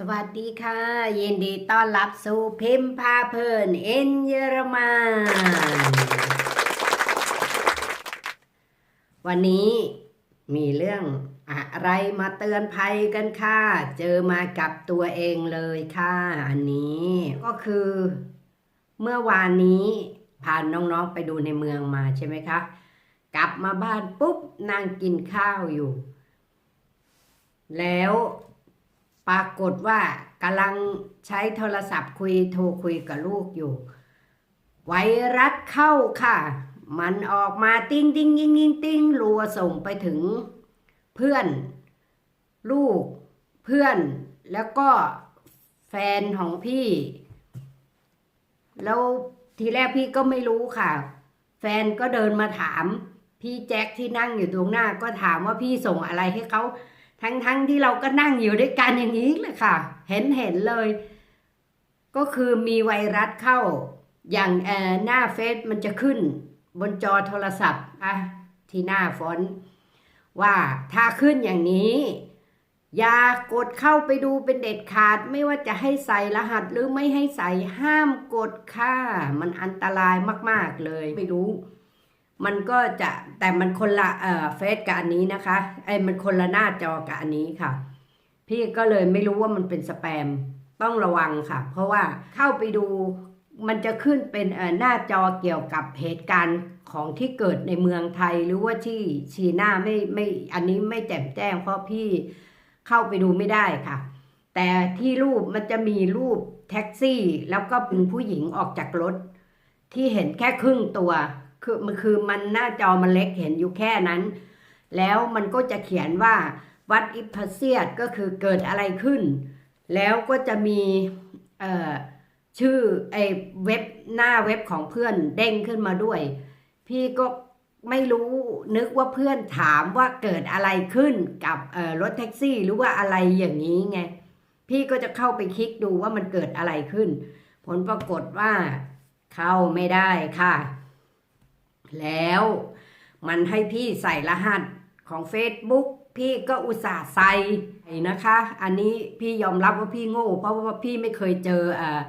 สวัสดีค่ะ ยินดีต้อนรับสู่พิมพ์พาเพลินเอ็นเยอรมันวันนี้มีเรื่องอะไรมาเตือนภัยกันค่ะ เจอมากับตัวเองเลยค่ะ อันนี้ก็คือ เมื่อวานนี้พาน้องๆไปดูในเมืองมาใช่ไหมคะ กลับมาบ้านปุ๊บนั่งกินข้าวอยู่ แล้ว ปรากฏว่ากำลังใช้โทรศัพท์คุยโทรคุยกับลูกอยู่ ไวรัสเข้าค่ะ มันออกมาติ้งติ้งติ้งติ้งติ้งรัวส่งไปถึง เพื่อน ลูก เพื่อน แล้วก็แฟนของพี่ แล้วทีแรกพี่ก็ไม่รู้ค่ะ แฟนก็เดินมาถาม พี่แจ็คที่นั่งอยู่ตรงหน้าก็ถามว่าพี่ส่งอะไรให้เขา ทั้งๆทที่เราก็นั่งอยู่ด้วยกันอย่างนี้เลยค่ะ เห็นเห็นเลย ก็คือมีไวรัสเข้า อย่างหน้าเฟซมันจะขึ้น บนจอโทรศัพท์อะที่หน้าฟอนว่าถ้าขึ้นอย่างนี้ อย่ากดเข้าไปดูเป็นเด็ดขาด ไม่ว่าจะให้ใส่รหัสหรือไม่ให้ใส่ห้ามกดค่ะ มันอันตรายมาก ๆ เลยไม่รู้ มันก็จะแต่มันคนละเอ่อเฟซกับอันนี้นะคะไอ้มันคนละหน้าจอกับอันนี้ค่ะ พี่ก็เลยไม่รู้ว่ามันเป็นสแปมต้องระวังค่ะ เพราะว่าเข้าไปดูมันจะขึ้นเป็นเอ่อหน้าจอเกี่ยวกับเหตุการณ์ของที่เกิดในเมืองไทยหรือว่าที่ชีน่าไม่ไม่อันนี้ไม่แจ่มแจ้ง เพราะพี่เข้าไปดูไม่ได้ค่ะ แต่ที่รูปมันจะมีรูปแท็กซี่ แล้วก็เป็นผู้หญิงออกจากรถ ที่เห็นแค่ครึ่งตัว คือมันคือมันหน้าจอมันเล็กเห็นอยู่แค่นั้น แล้วมันก็จะเขียนว่าวัดอิพเซียดก็คือเกิดอะไรขึ้น แล้วก็จะมีชื่อไอ้เว็บหน้าเว็บของเพื่อนเด้งขึ้นมาด้วย พี่ก็ไม่รู้นึกว่าเพื่อนถามว่าเกิดอะไรขึ้นกับรถแท็กซี่หรือว่าอะไรอย่างนี้ไง พี่ก็จะเข้าไปคลิกดูว่ามันเกิดอะไรขึ้น ผลปรากฏว่าเข้าไม่ได้ค่ะ แล้วมันให้พี่ใส่รหัสของ Facebook พี่ก็อุตส่าห์ใส่นะคะ อันนี้พี่ยอมรับว่าพี่โง่ เพราะว่าพี่ไม่เคยเจอเอ่อ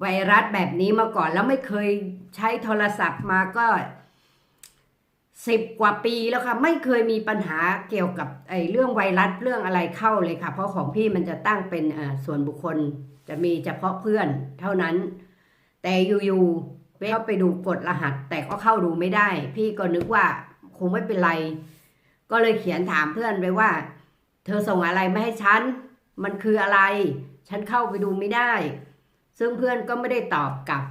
ไวรัสแบบนี้มาก่อน แล้วไม่เคยใช้โทรศัพท์มาก็สิบกว่าปีแล้วค่ะ ไม่เคยมีปัญหาเกี่ยวกับไอ้เรื่องไวรัสเรื่องอะไรเข้าเลยค่ะ เพราะของพี่มันจะตั้งเป็นเอ่อส่วนบุคคลจะมีเฉพาะเพื่อนเท่านั้น แต่อยู่ๆ เข้าไปดูกดรหัส แต่ก็เข้าดูไม่ได้ พี่ก็นึกว่าคงไม่เป็นไร ก็เลยเขียนถามเพื่อนไปว่า เธอส่งอะไรมาให้ฉัน มันคืออะไร ฉันเข้าไปดูไม่ได้ ซึ่งเพื่อนก็ไม่ได้ตอบกลับ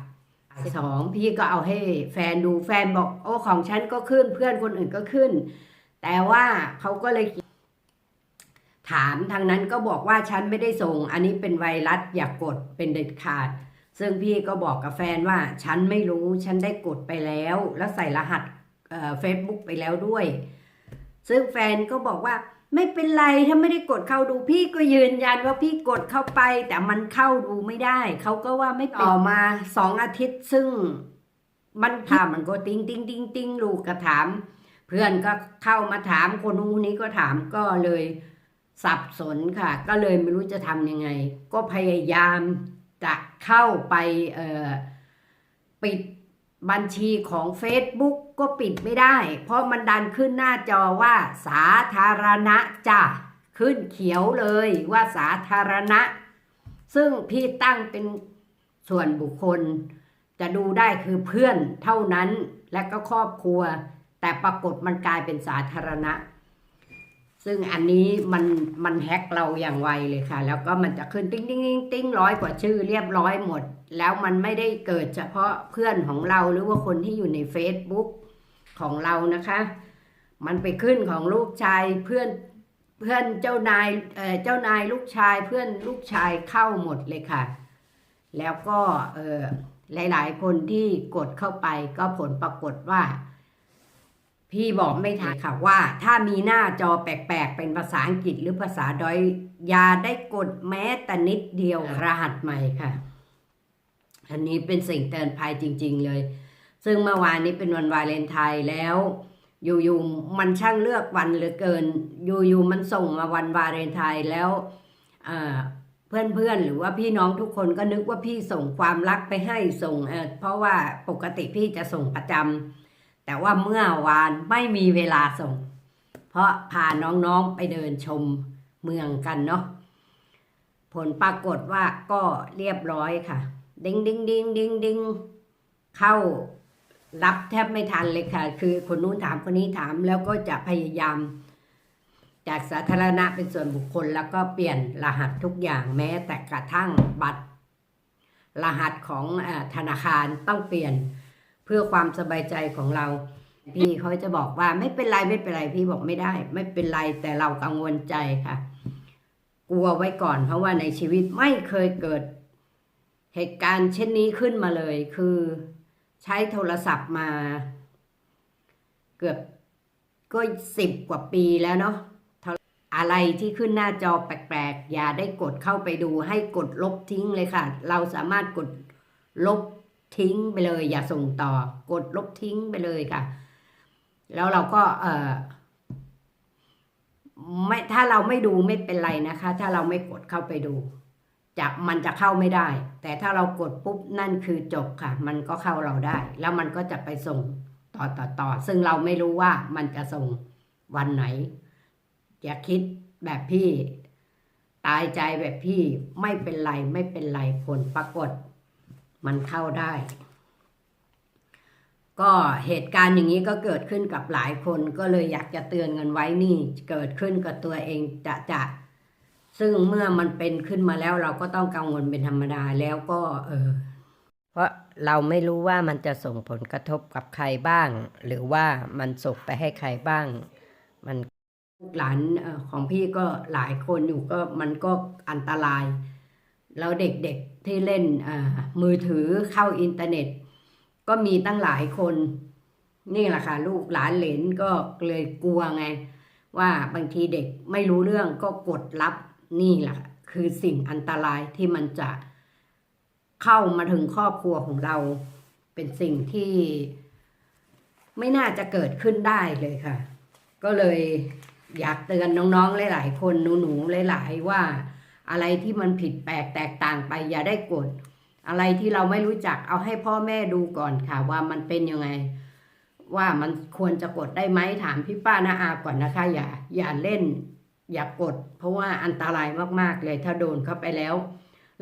สองพี่ก็เอาให้แฟนดูแฟนบอก โอ้ของฉันก็ขึ้นเพื่อนคนอื่นก็ขึ้น แต่ว่าเขาก็เลยถามทางนั้นก็บอกว่าฉันไม่ได้ส่ง อันนี้เป็นไวรัสอย่ากกดเป็นเด็ดขาด ซึ่งพี่ก็บอกกับแฟนว่าฉันไม่รู้ฉันได้กดไปแล้ว แล้วใส่รหัสเฟซบุ๊กไปแล้วด้วย ซึ่งแฟนก็บอกว่าไม่เป็นไรถ้าไม่ได้กดเข้าดูพี่ก็ยืนยันว่าพี่กดเข้าไป แต่มันเข้าดูไม่ได้ เขาก็ว่าไม่ต่อมาสองอาทิตย์ซึ่ง มันค่ะมันก็ติ้งติ้งติ้งติ้งลูกก็ถาม เพื่อนก็เข้ามาถามคนนู้นนี้ก็ถามก็เลยสับสนค่ะ ก็เลยไม่รู้จะทำยังไง ก็พยายาม จะเข้าไปปิดบัญชีของ Facebook ก็ปิดไม่ได้ เพราะมันดันขึ้นหน้าจอว่าสาธารณะจ้ะขึ้นเขียวเลยว่าสาธารณะ ซึ่งพี่ตั้งเป็นส่วนบุคคล จะดูได้คือเพื่อนเท่านั้นและก็ครอบครัว แต่ปรากฏมันกลายเป็นสาธารณะ ซึ่งอันนี้มันมันแฮ็กเราอย่างไวเลยค่ะ แล้วก็มันจะขึ้นติ้งติ้งติ้งติ้งร้อยกว่าชื่อเรียบร้อยหมด แล้วมันไม่ได้เกิดเฉพาะเพื่อนของเราหรือว่าคนที่อยู่ใน Facebook ของเรานะคะ มันไปขึ้นของลูกชายเพื่อนเพื่อนเจ้านายเอ่อเจ้านายลูกชายเพื่อนลูกชายเข้าหมดเลยค่ะ แล้วก็เออหลาย ๆ คนที่กดเข้าไปก็ผลปรากฏว่า พี่บอกไม่ทันค่ะว่า ถ้ามีหน้าจอแปลกๆ เป็นภาษาอังกฤษหรือภาษาดอยอย่าได้กดแม้แต่นิดเดียวรหัสใหม่ค่ะ อันนี้เป็นสิ่งเตือนภัยจริง ๆเลย ซึ่งเมื่อวานนี้เป็นวันวาเลนไทน์แล้วอยู่ๆมันช่างเลือกวันเหลือเกิน อยู่ๆมันส่งมาวันวาเลนไทน์แล้วเอ่อเเพื่อนๆหรือว่าพี่น้องทุกคนก็นึกว่าพี่ส่งความรักไปให้ส่งเออเพราะว่าปกติพี่จะส่งประจำ แต่ว่าเมื่อวานไม่มีเวลาส่ง เพราะพาน้องๆไปเดินชมเมืองกันเนาะผลปรากฏว่าก็เรียบร้อยค่ะ ดิ้งดิ้งดิ้งดิ้งดิ้งเข้ารับแทบไม่ทันเลยค่ะ คือคนนู้นถามคนนี้ถามแล้วก็จะพยายาม จากสาธารณะเป็นส่วนบุคคลแล้วก็เปลี่ยนรหัสทุกอย่างแม้แต่กระทั่งบัตร รหัสของอธนาคารต้องเปลี่ยน เพื่อความสบายใจของเรา พี่เขาจะบอกว่าไม่เป็นไรไม่เป็นไรพี่บอกไม่ได้ ไม่เป็นไรแต่เรากังวลใจค่ะ กลัวไว้ก่อน เพราะว่าในชีวิตไม่เคยเกิด เหตุการณ์เช่นนี้ขึ้นมาเลย คือใช้โทรศัพท์มา เกือบก็สิบกว่าปีแล้วเนาะอะไรที่ขึ้นหน้าจอแปลกๆ อย่าได้กดเข้าไปดูให้กดลบทิ้งเลยค่ะ เราสามารถกดลบ ทิ้งไปเลย อย่าส่งต่อ กดลบทิ้งไปเลยค่ะ แล้วเราก็เออไม่ถ้าเราไม่ดูไม่เป็นไรนะคะ ถ้าเราไม่กดเข้าไปดูจะมันจะเข้าไม่ได้ แต่ถ้าเรากดปุ๊บนั่นคือจบค่ะ มันก็เข้าเราได้ แล้วมันก็จะไปส่งต่อต่อต่อ ซึ่งเราไม่รู้ว่ามันจะส่งวันไหน อย่าคิดแบบพี่ ตายใจแบบพี่ไม่เป็นไรไม่เป็นไรผลปรากฏ มันเข้าได้ ก็เหตุการณ์อย่างนี้ก็เกิดขึ้นกับหลายคนก็เลยอยากจะเตือนกันไว้นี่เกิดขึ้นกับตัวเองจะจะซึ่งเมื่อมันเป็นขึ้นมาแล้วเราก็ต้องกังวลเป็นธรรมดาแล้วก็ เออ เพราะเราไม่รู้ว่ามันจะส่งผลกระทบกับใครบ้าง หรือว่ามันส่งไปให้ใครบ้าง มันลูกหลานของพี่ก็หลายคนอยู่ก็มันก็อันตราย แล้วเด็กๆที่เล่นมือถือเข้าอินเทอร์เน็ต ก็มีตั้งหลายคน นี่แหละค่ะลูกหลานเหลนก็เลยกลัวไง ว่าบางทีเด็กไม่รู้เรื่องก็กดรับนี่แหละคือสิ่งอันตรายที่มันจะเข้ามาถึงครอบครัวของเรา เป็นสิ่งที่ไม่น่าจะเกิดขึ้นได้เลยค่ะ ก็เลยอยากเตือนน้องๆหลาย ๆ คนหนูๆหลาย ๆ ว่า อะไรที่มันผิดแปลกแตกต่างไปอย่าได้กด อะไรที่เราไม่รู้จักเอาให้พ่อแม่ดูก่อนค่ะ ว่ามันเป็นยังไง ว่ามันควรจะกดได้ไหมถามพี่ป้านาอาก่อนนะคะ อย่าอย่าเล่น อย่ากด เพราะว่าอันตรายมากๆเลยถ้าโดนเข้าไปแล้ว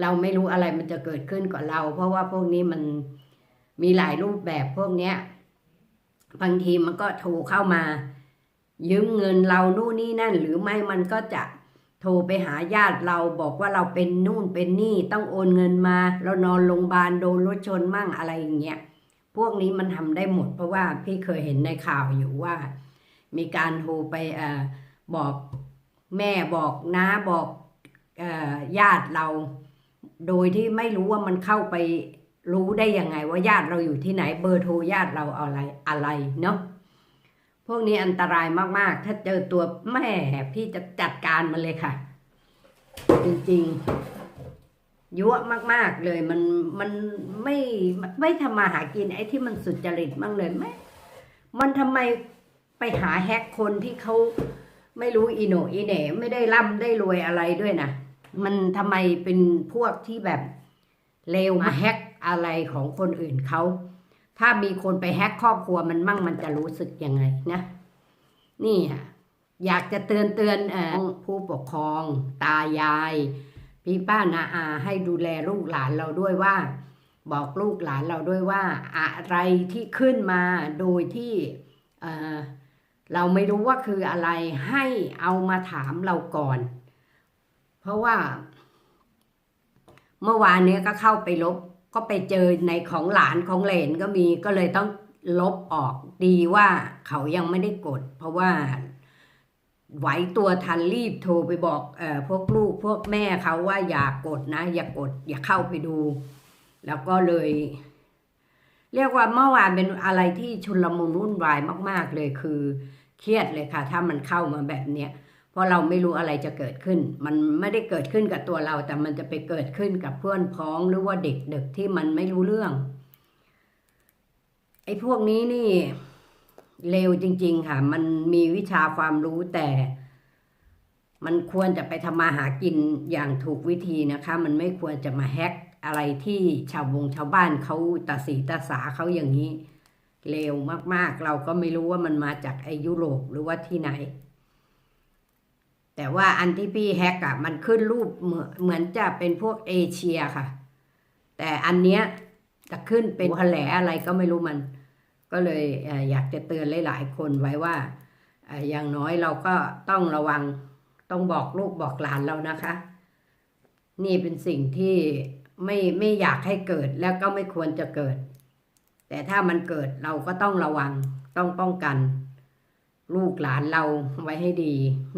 เราไม่รู้อะไรมันจะเกิดขึ้นกับเรา เพราะว่าพวกนี้มันมีหลายรูปแบบพวกเนี้ยบางทีมันก็โทรเข้ามา ยืมเงินเรานู่นนี่นั่น หรือไม่มันก็จะ โทรไปหาญาติเราบอกว่าเราเป็นนู่นเป็นนี่ต้องโอนเงินมา เรานอนโรงพยาบาลโดนรถชนมั่งอะไรอย่างเงี้ยพวกนี้มันทำได้หมดเพราะว่าพี่เคยเห็นในข่าวอยู่ว่า มีการโทรไปเออบอกแม่บอกน้าบอกเออญาติเรา โดยที่ไม่รู้ว่ามันเข้าไปรู้ได้ยังไงว่าญาติเราอยู่ที่ไหนเบอร์โทรญาติเราอะไรอะไรเนาะ พวกนี้อันตรายมากๆ ถ้าเจอตัวแม่พี่จะจัดการมันเลยค่ะ จริงๆยั่วมากๆเลยมันมันไม่ไม่ทำมาหากินไอ้ที่มันสุจริตบ้างเลยไหมมันทำไมไปหาแฮกคนที่เขาไม่รู้อีโนอีเหน่ไม่ได้ร่ำได้รวยอะไรด้วยนะมันทำไมเป็นพวกที่แบบเลวมาแฮกอะไรของคนอื่นเขา ถ้ามีคนไปแฮกครอบครัวมันมั่งมันจะรู้สึกยังไงนะ นี่ค่ะอยากจะเตือนเตือนอผู้ปกครอง ตายาย พี่ป้านาอาให้ดูแลลูกหลานเราด้วยว่า บอกลูกหลานเราด้วยว่า อะไรที่ขึ้นมาโดยที่เออเราไม่รู้ว่าคืออะไรให้เอามาถามเราก่อน เพราะว่า เมื่อวานเนี้ยก็เข้าไปลบ ก็ไปเจอในของหลานของเหลนก็มีก็เลยต้องลบออกดีว่าเขายังไม่ได้กด เพราะว่าไหวตัวทันรีบโทรไปบอกเอ่อพวกลูกพวกแม่เขาว่าอย่ากดนะ อย่ากด อย่าเข้าไปดู แล้วก็เลย เรียกว่าเมื่อวานเป็นอะไรที่ชุนลมุนวุ่นวายมาก ๆ เลยคือ เครียดเลยค่ะ ถ้ามันเข้ามาแบบเนี้ย เพราะเราไม่รู้อะไรจะเกิดขึ้น มันไม่ได้เกิดขึ้นกับตัวเรา แต่มันจะไปเกิดขึ้นกับเพื่อนพ้องหรือว่าเด็กๆที่มันไม่รู้เรื่อง ไอ้พวกนี้นี่เลวจริง ๆ ค่ะ มันมีวิชาความรู้แต่ มันควรจะไปทำมาหากินอย่างถูกวิธีนะคะ มันไม่ควรจะมาแฮกอะไรที่ชาววงชาวบ้านเขาตาสีตาสาเขาอย่างนี้เลวมากๆ เราก็ไม่รู้ว่ามันมาจากไอยุโรปหรือว่าที่ไหน แต่ว่าอันที่พี่แฮกอะมันขึ้นรูปเหมือนเหมือนจะเป็นพวกเอเชียค่ะ แต่อันเนี้ยจะขึ้นเป็นแผลอะไรก็ไม่รู้มัน ก็เลยอยากจะเตือนหลายๆคนไว้ว่า อย่างน้อยเราก็ต้องระวังต้องบอกลูกบอกหลานเรานะคะ นี่เป็นสิ่งที่ไม่ไม่อยากให้เกิดแล้วก็ไม่ควรจะเกิด แต่ถ้ามันเกิดเราก็ต้องระวังต้องป้องกัน ลูกหลานเราไว้ให้ดี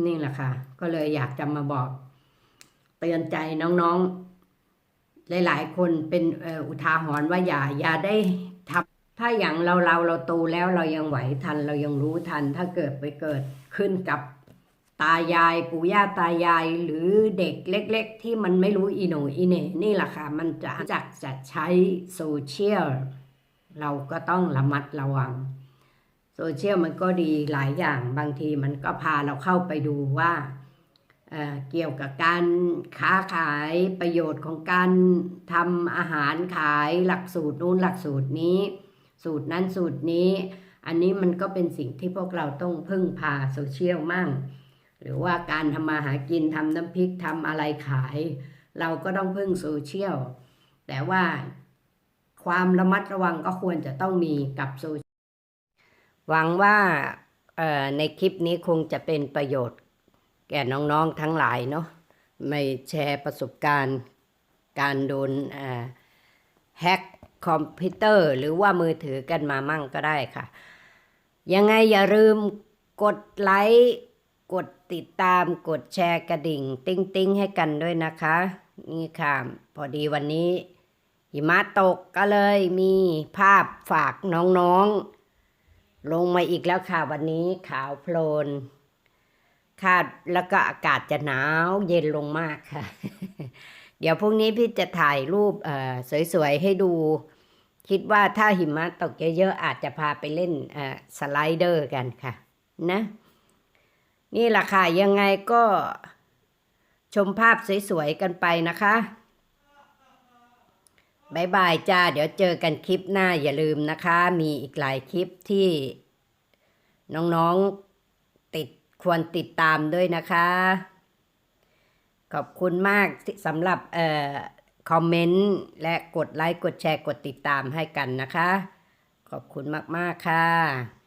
นี่แหละค่ะ ก็เลยอยากจะมาบอก เตือนใจน้องๆ หลายๆ คนเป็นอุทาหรณ์ว่าอย่าอย่าได้ทำถ้าอย่างเราเราเราโตแล้วเรายังไหวทันเรายังรู้ทัน ถ้าเกิดไปเกิดขึ้นกับตายายปู่ย่าตายายหรือเด็กเล็ก ๆ ที่มันไม่รู้อีโนอีเน่นี่แหละค่ะ มันจะจักจะใช้โซเชียลเราก็ต้องระมัดระวัง โซเชียลมันก็ดีหลายอย่างบางทีมันก็พาเราเข้าไปดูว่าเเกี่ยวกับการค้าขายประโยชน์ของการทำอาหารขายหลักสูตรนู้นหลักสูตรนี้ สูตรนั้นสูตรนี้ อันนี้มันก็เป็นสิ่งที่พวกเราต้องพึ่งพาโซเชียลมั่ง หรือว่าการทำมาหากินทำน้ำพริกทำอะไรขาย เราก็ต้องพึ่งโซเชียลแต่ว่าความระมัดระวังก็ควรจะต้องมีกับโซ หวังว่าในคลิปนี้คงจะเป็นประโยชน์ แก่น้องๆทั้งหลายเนาะไม่แชร์ประสบการณ์ การโดนแฮ็กคอมพิวเตอร์ หรือว่ามือถือกันมามั่งก็ได้ค่ะ ยังไงอย่าลืมกดไลค์กดติดตามกดแชร์กระดิ่ง ติ้งติ้งๆให้กันด้วยนะคะ นี่ค่ะ พอดีวันนี้หิมะตกก็เลยมีภาพฝากน้องๆ ลงมาอีกแล้วค่ะวันนี้ขาวโพลนคาดแล้วก็อากาศจะหนาวเย็นลงมากค่ะ เดี๋ยวพรุ่งนี้พี่จะถ่ายรูปสวยๆให้ดู คิดว่าถ้าหิมะตกเยอะๆอาจจะพาไปเล่นสไลเดอร์กันค่ะ นะ นี่แหละค่ะยังไงก็ชมภาพสวยๆกันไปนะคะ บายบายจ้า เดี๋ยวเจอกันคลิปหน้าอย่าลืมนะคะ มีอีกหลายคลิปที่น้องๆติดควรติดตามด้วยนะคะ ขอบคุณมากสำหรับเอ่อคอมเมนต์และกดไลค์ กดแชร์ กดติดตามให้กันนะคะ ขอบคุณมาก ๆ ค่ะ